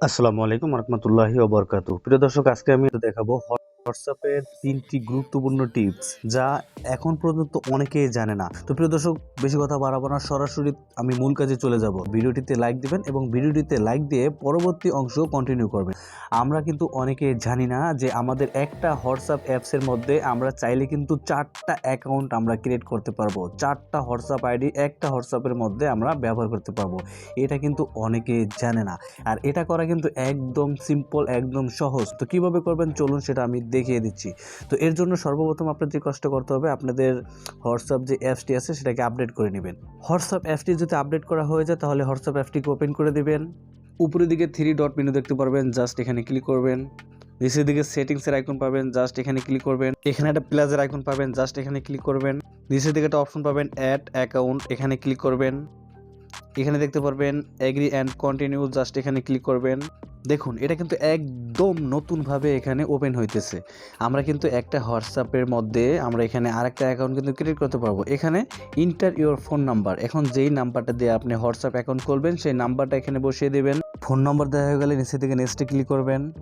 আসসালামু আলাইকুম রহমতুল্লাহি ওবরকাত প্রিয় দর্শক আজকে আমি দেখাবো হোয়াটসঅ্যাপের তিনটি গুরুত্বপূর্ণ টিপস যা এখন পর্যন্ত অনেকেই জানে না। তো প্রিয় দর্শক, বেশি কথা বাড়াবো না, সরাসরি আমি মূল কাজে চলে যাব। ভিডিওটিতে লাইক দিবেন এবং ভিডিওটিতে লাইক দিয়ে পরবর্তী অংশ কন্টিনিউ করবেন। আমরা কিন্তু অনেকে জানি না যে আমাদের একটা হোয়াটসঅ্যাপ অ্যাপসের মধ্যে আমরা চাইলে কিন্তু চারটা অ্যাকাউন্ট আমরা ক্রিয়েট করতে পারব। চারটা হোয়াটসঅ্যাপ আইডি একটা হোয়াটসঅ্যাপের মধ্যে আমরা ব্যবহার করতে পারব। এটা কিন্তু অনেকে জানে না। আর এটা করা কিন্তু একদম সিম্পল একদম সহজ। তো কীভাবে করবেন? চলুন সেটা আমি দেখিয়ে দিচ্ছি। তো এর জন্য সর্বপ্রথম আপনার যে কষ্ট করতে হবে, আপনাদের হোয়াটসঅ্যাপ যে অ্যাপসটি আছে, সেটাকে আপডেট করে নেবেন। হোয়াটসঅ্যাপ অ্যাপটি যদি আপডেট করা হয়ে যায়, তাহলে হোয়াটসঅ্যাপ অ্যাপটিকে ওপেন করে দেবেন। উপরের দিকে থ্রি ডট মেনু দেখতে পারবেন জাস্ট এখানে ক্লিক করবেন। নিচের দিকে সেটিংসের আইকন পাবেন জাস্ট এখানে ক্লিক করবেন। এখানে একটা প্লাজের আইকন পাবেন জাস্ট এখানে ক্লিক করবেন। নিচের দিকে একটা অপশন পাবেন অ্যাড অ্যাকাউন্ট এখানে ক্লিক করবেন। এখানে দেখতে পারবেন এগ্রি অ্যান্ড কন্টিনিউ জাস্ট এখানে ক্লিক করবেন। দেখুন, এটা কিন্তু একদম নতুনভাবে এখানে ওপেন হইতেছে। আমরা কিন্তু একটা হোয়াটসঅ্যাপের মধ্যে আমরা এখানে আরেকটা অ্যাকাউন্ট কিন্তু ক্রিয়েট করতে পারব। এখানে ইন্টার ইউর ফোন নাম্বার এখন যেই নাম্বারটা দিয়ে আপনি হোয়াটসঅ্যাপ অ্যাকাউন্ট খুলবেন সেই নাম্বারটা এখানে বসিয়ে দেবেন। ফোন নম্বর দেওয়া হয়ে গেলে নিচে থেকে নেক্সটে ক্লিক করবেন।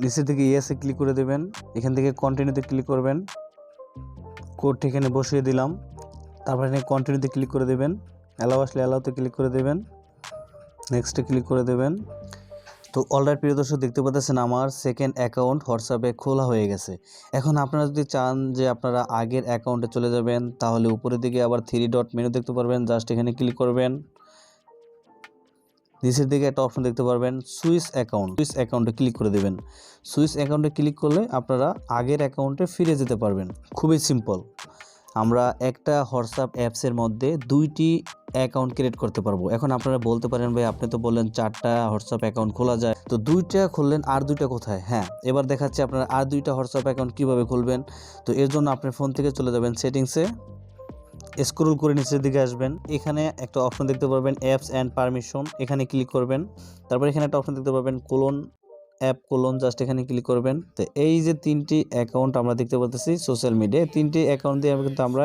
নিচে থেকে ইয়েসে ক্লিক করে দেবেন। এখান থেকে কন্টিনিউতে ক্লিক করবেন। কোডটা এখানে বসিয়ে দিলাম। তারপর এখানে কন্টিনিউতে ক্লিক করে দেবেন। অ্যালাও আসলে অ্যালাউতে ক্লিক করে দেবেন। নেক্সটে ক্লিক করে দেবেন। তো অলরাইট প্রিয় দর্শক দেখতে পাচ্ছেন আমার সেকেন্ড অ্যাকাউন্ট হোয়াটসঅ্যাপে খোলা হয়ে গেছে। এখন আপনারা যদি চান যে আপনারা আগের অ্যাকাউন্টে চলে যাবেন, তাহলে উপরের দিকে আবার থ্রি ডট মেনু দেখতে পারবেন। জাস্ট এখানে ক্লিক করবেন। নিচের দিকে একটা অপশন দেখতে পারবেন সুইস অ্যাকাউন্ট সুইস অ্যাকাউন্টে ক্লিক করে দেবেন। সুইস অ্যাকাউন্টে ক্লিক করলে আপনারা আগের অ্যাকাউন্টে ফিরে যেতে পারবেন। খুবই সিম্পল আমরা একটা হোয়াটসঅ্যাপ অ্যাপসের মধ্যে দুইটি অ্যাকাউন্ট ক্রিয়েট করতে পারব। এখন আপনারা বলতে পারেন, ভাই, আপনি তো বললেন চারটা হোয়াটসঅ্যাপ অ্যাকাউন্ট খোলা যায়। তো দুইটা খুললেন, আর দুইটা কোথায়? হ্যাঁ এবার দেখাচ্ছি আপনারা আর দুইটা হোয়াটসঅ্যাপ অ্যাকাউন্ট কীভাবে খুলবেন। তো এর জন্য আপনার ফোন থেকে চলে যাবেন সেটিংসে, স্ক্রল করে নিচের দিকে আসবেন। এখানে একটা অপশন দেখতে পারবেন, অ্যাপস অ্যান্ড পারমিশন এখানে ক্লিক করবেন। তারপর এখানে একটা অপশন দেখতে পারবেন, কোলন অ্যাপ কোলন জাস্ট এখানে ক্লিক করবেন। তো এই যে তিনটি অ্যাকাউন্ট আমরা দেখতে পাচ্ছি সোশ্যাল মিডিয়ায় তিনটি অ্যাকাউন্ট দিয়ে কিন্তু আমরা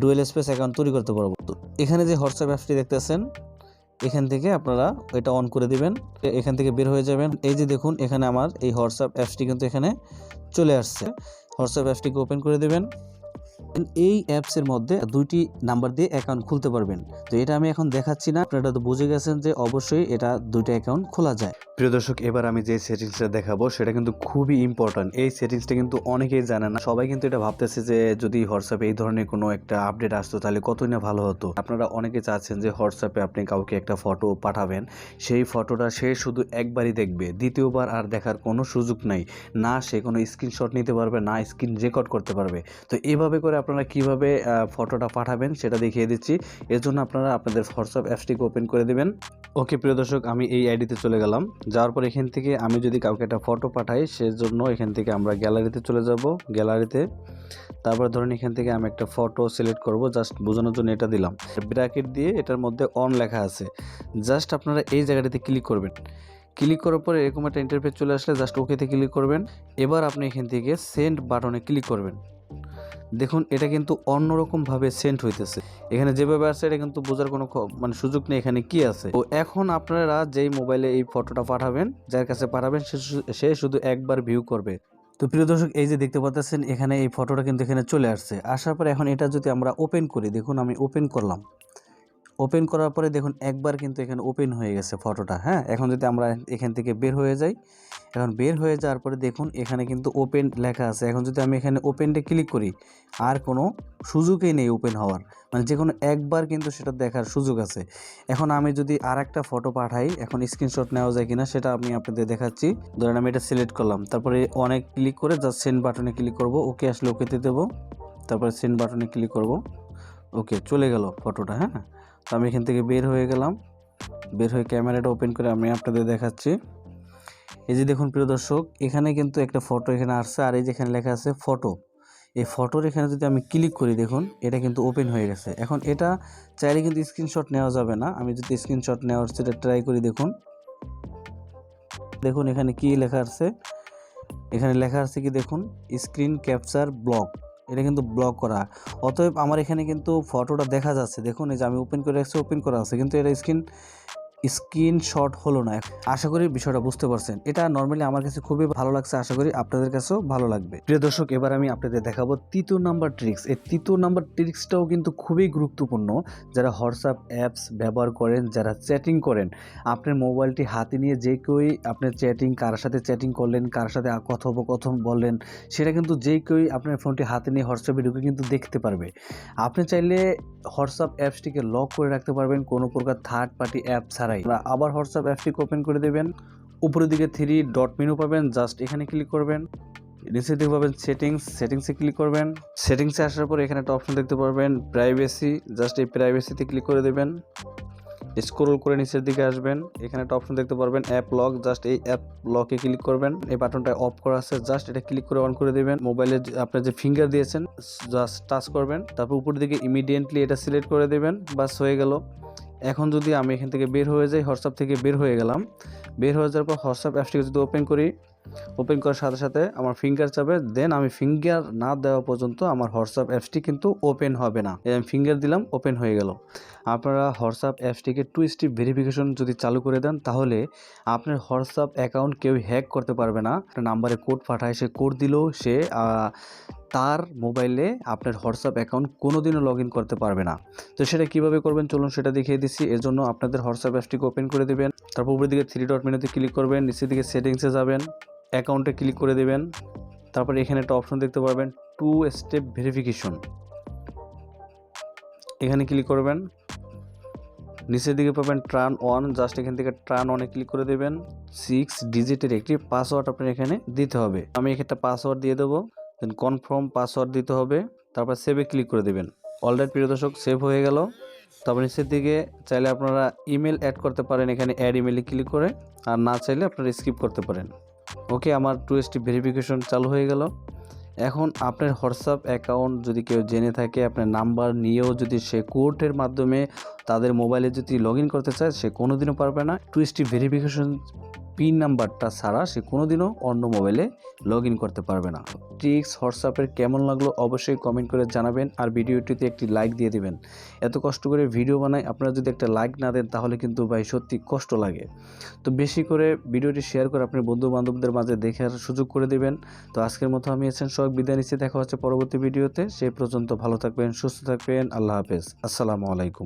ডুয়েল স্পেস অ্যাকাউন্ট তৈরি করতে পারব। তো এখানে যে হোয়াটসঅ্যাপ অ্যাপসটি দেখতেছেন, এখান থেকে আপনারা এটা অন করে দিবেন এখান থেকে বের হয়ে যাবেন। এই যে দেখুন, এখানে আমার এই হোয়াটসঅ্যাপ অ্যাপসটি কিন্তু এখানে চলে আসছে। হোয়াটসঅ্যাপ অ্যাপসটিকে ওপেন করে দেবেন। এই অ্যাপসের মধ্যে দুইটি নাম্বার দিয়ে অ্যাকাউন্ট খুলতে পারবেন। তো এটা আমি এখন দেখাচ্ছি না, আপনারা তো বুঝে গেছেন যে অবশ্যই এটা দুইটা অ্যাকাউন্ট খোলা যায়। প্রিয় দর্শক, এবার আমি যে সেটিংসটা দেখাবো, সেটা কিন্তু খুবই ইম্পর্ট্যান্ট এই সেটিংসটা কিন্তু অনেকেই জানে না। সবাই কিন্তু এটা ভাবতেছে যে যদি হোয়াটসঅ্যাপে এই ধরনের কোনো একটা আপডেট আসতো, তাহলে কতই না ভালো হতো। আপনারা অনেকে চাচ্ছেন যে হোয়াটসঅ্যাপে আপনি কাউকে একটা ফটো পাঠাবেন। সেই ফটোটা সে শুধু একবারই দেখবে, দ্বিতীয়বার আর দেখার কোনো সুযোগ নাই। না সে কোনো স্ক্রিনশট নিতে পারবে, না স্ক্রিন রেকর্ড করতে পারবে। তো এভাবে করে আপনারা কীভাবে ফটোটা পাঠাবেন সেটা দেখিয়ে দিচ্ছি। এর জন্য আপনারা আপনাদের হোয়াটসঅ্যাপ অ্যাপসটিকে ওপেন করে দেবেন। ওকে, প্রিয় দর্শক, আমি এই আইডিতে চলে গেলাম। যাওয়ার পর এখান থেকে আমি যদি কাউকে একটা ফটো পাঠাই, সেজন্য এখান থেকে আমরা গ্যালারিতে চলে যাব। গ্যালারিতে তারপর ধরুন এখান থেকে আমি একটা ফটো সিলেক্ট করব জাস্ট বোঝানোর জন্য এটা দিলাম। ব্র্যাকেট দিয়ে এটার মধ্যে অন লেখা আছে। জাস্ট আপনারা এই জায়গাটিতে ক্লিক করবেন। ক্লিক করার পরে এরকম একটা ইন্টারফেস চলে আসলে জাস্ট ওকেতে ক্লিক করবেন। এবার আপনি এখান থেকে সেন্ড বাটনে ক্লিক করবেন। দেখুন, এটা কিন্তু অন্যরকমভাবে সেন্ট হইতেছে। এখানে যেভাবে আছে এটা কিন্তু বোঝার কোনো মানে সুযোগ নেই এখানে কি আছে। তো এখন আপনারা যেই মোবাইলে এই ফটোটা পাঠাবেন, যার কাছে পাঠাবেন, সে সে শুধু একবার ভিউ করবে। তো প্রিয় দর্শক, এই যে দেখতে পাচ্ছেন, এখানে এই ফটোটা কিন্তু এখানে চলে আসছে। আসার পর এখন এটা যদি আমরা ওপেন করি, দেখুন আমি ওপেন করলাম। ওপেন করার পরে দেখুন একবার কিন্তু এখানে ওপেন হয়ে গেছে ফটোটা হ্যাঁ? এখন যদি আমরা এখান থেকে বের হয়ে যাই, এখন বের হয়ে যাওয়ার পরে দেখুন এখানে কিন্তু ওপেন লেখা আছে। এখন যদি আমি এখানে ওপেনটা ক্লিক করি, আর কোনো সুযোগই নেই ওপেন হওয়ার। মানে যে কোনো একবার কিন্তু সেটা দেখার সুযোগ আছে। এখন আমি যদি আর একটা ফটো পাঠাই, এখন স্ক্রিনশট নেওয়া যায় কিনা সেটা আমি আপনাদের দেখাচ্ছি। ধরেন আমি এটা সিলেক্ট করলাম, তারপরে অনেক ক্লিক করে জাস্ট সেন্ড বাটনে ক্লিক করব ওকে আসলে ওকেতে দেবো। তারপরে সেন্ড বাটনে ক্লিক করব ওকে চলে গেল ফটোটা হ্যাঁ? তো আমি এখান থেকে বের হয়ে গেলাম। বের হয়ে ক্যামেরাটা ওপেন করে আমি আপনাদের দেখাচ্ছি। এই যে দেখুন প্রিয় দর্শক, এখানে কিন্তু একটা ফটো এখানে আসছে, আর এই যেখানে লেখা আছে ফটো। এই ফটোর এখানে যদি আমি ক্লিক করি দেখুন, এটা কিন্তু ওপেন হয়ে গেছে। এখন এটা চাইলে কিন্তু স্ক্রিনশট নেওয়া যাবে না। আমি যদি স্ক্রিনশট নেওয়ার সেটা ট্রাই করি দেখুন। দেখুন এখানে কি লেখা আছে? এখানে লেখা আছে কি দেখুন? Screen capture block. এটা কিন্তু ব্লক করা। অতএব আমার এখানে কিন্তু ফটোটা দেখা যাচ্ছে। দেখুন, এই যে আমি ওপেন করে রাখছি ওপেন করা আছে। কিন্তু এটা স্ক্রিন স্ক্রিনশট হলো না। আশা করি বিষয়টা বুঝতে পারছেন। এটা নর্মালি আমার কাছে খুবই ভালো লাগছে, আশা করি আপনাদের কাছেও ভালো লাগবে। প্রিয় দর্শক, এবার আমি আপনাদের দেখাবো তৃতীয় নাম্বার ট্রিক্স এই তৃতীয় নাম্বার ট্রিক্সটাও কিন্তু খুবই গুরুত্বপূর্ণ। যারা হোয়াটসঅ্যাপ অ্যাপস ব্যবহার করেন, যারা চ্যাটিং করেন, আপনার মোবাইলটি হাতে নিয়ে যে কেউই আপনার চ্যাটিং কার সাথে চ্যাটিং করলেন, কার সাথে কথোপকথন বললেন, সেটা কিন্তু যে কেউই আপনার ফোনটি হাতে নিয়ে হোয়াটসঅ্যাপে ঢুকে কিন্তু দেখতে পারবে। আপনি চাইলে হোয়াটসঅ্যাপ অ্যাপসটিকে লক করে রাখতে পারবেন। কোনো প্রকার থার্ড পার্টি অ্যাপ ছাড়াই আবার হোয়াটসঅ্যাপ অ্যাপটি ওপেন করে দেবেন। উপরের দিকে থ্রি ডট মেনু পাবেন, জাস্ট এখানে ক্লিক করবেন। নিচের দিকে পাবেন সেটিংস, সেটিংসে ক্লিক করবেন। সেটিংসে আসার পর এখানে একটা অপশন দেখতে পারবেন, প্রাইভেসি। জাস্ট এই প্রাইভেসিতে ক্লিক করে দেবেন। স্ক্রোল করে নিচের দিকে আসবেন। এখানে একটা অপশন দেখতে পারবেন, অ্যাপ লক। জাস্ট এই অ্যাপ লকে ক্লিক করবেন। এই বাটনটা অফ করা আছে, জাস্ট এটা ক্লিক করে অন করে দেবেন। মোবাইলে আপনার যে ফিঙ্গার দিয়েছেন, জাস্ট টাচ করবেন। তারপর উপর দিকে ইমিডিয়েটলি এটা সিলেক্ট করে দেবেন। বাস হয়ে গেল। এখন যদি আমি এখান থেকে বের হয়ে যাই, হোয়াটসঅ্যাপ থেকে বের হয়ে গেলাম। বের হয়ে যাওয়ার পর হোয়াটসঅ্যাপ অ্যাপসটিকে যদি ওপেন করি, ওপেন করার সাথে সাথে আমার ফিঙ্গার চাপে দেন আমি ফিঙ্গার না দেওয়া পর্যন্ত আমার হোয়াটসঅ্যাপ অ্যাপসটি কিন্তু ওপেন হবে না। আমি ফিঙ্গার দিলাম, ওপেন হয়ে গেল। আপনারা হোয়াটসঅ্যাপ অ্যাপসটিকে টু স্টেপ ভেরিফিকেশন যদি চালু করে দেন, তাহলে আপনার হোয়াটসঅ্যাপ অ্যাকাউন্ট কেউ হ্যাক করতে পারবে না। একটা নাম্বারে কোড পাঠায়, সে কোড দিলেও সে তার মোবাইলে আপনার হোয়াটসঅ্যাপ অ্যাকাউন্ট কোনোদিনও লগ ইন করতে পারবে না। তো সেটা কীভাবে করবেন, চলুন সেটা দেখিয়ে দিচ্ছি। এর জন্য আপনাদের হোয়াটসঅ্যাপ অ্যাপসটিকে ওপেন করে দেবেন। তারপর উপরের দিকে থ্রি ডট মেনুতে ক্লিক করবেন, নিচের দিকে সেটিংসে যাবেন অ্যাকাউন্টে ক্লিক করে দেবেন। তারপর এখানে একটা অপশন দেখতে পারবেন টু স্টেপ ভেরিফিকেশন এখানে ক্লিক করবেন। নিচের দিকে পাবেন ট্রান অন জাস্ট এখান থেকে ট্রান অনে ক্লিক করে দেবেন। সিক্স ডিজিটের একটি পাসওয়ার্ড আপনার এখানে দিতে হবে। আমি একটা পাসওয়ার্ড দিয়ে দেবো দেন কনফার্ম পাসওয়ার্ড দিতে হবে, তারপর সেভে ক্লিক করে দেবেন। অলরেডি প্রিয় দর্শক সেভ হয়ে গেল। তারপর নিচের দিকে চাইলে আপনারা ইমেল অ্যাড করতে পারেন, এখানে অ্যাড ইমেলে ক্লিক করে। আর না চাইলে আপনারা স্কিপ করতে পারেন। ওকে আমার টু স্টেপ ভেরিফিকেশন চালু হয়ে গেল। এখন আপনার হোয়াটসঅ্যাপ অ্যাকাউন্ট যদি কেউ জেনে থাকে, আপনার নাম্বার নিয়েও যদি সে কোর্টের মাধ্যমে তাদের মোবাইলে যদি লগ করতে চায়, সে কোনোদিনও পারবে না। টুইস্টি ভেরিফিকেশন পিন নাম্বারটা ছাড়া সে কোনোদিনও অন্য মোবাইলে লগ করতে পারবে না। ট্রিক্স হোয়াটসঅ্যাপের কেমন লাগল অবশ্যই কমেন্ট করে জানাবেন আর ভিডিওটিতে একটি লাইক দিয়ে দিবেন। এত কষ্ট করে ভিডিও বানাই আপনারা যদি একটা লাইক না দেন তাহলে কিন্তু ভাই সত্যি কষ্ট লাগে। তো বেশি করে ভিডিওটি শেয়ার করে আপনার বন্ধু বান্ধবদের মাঝে দেখার সুযোগ করে দেবেন। তো আজকের মতো আমি এসেন সব বিদায় নিচ্ছি। দেখা হচ্ছে পরবর্তী ভিডিওতে সেই পর্যন্ত ভালো থাকবেন, সুস্থ থাকবেন। আল্লাহ হাফেজ। আসসালামু আলাইকুম।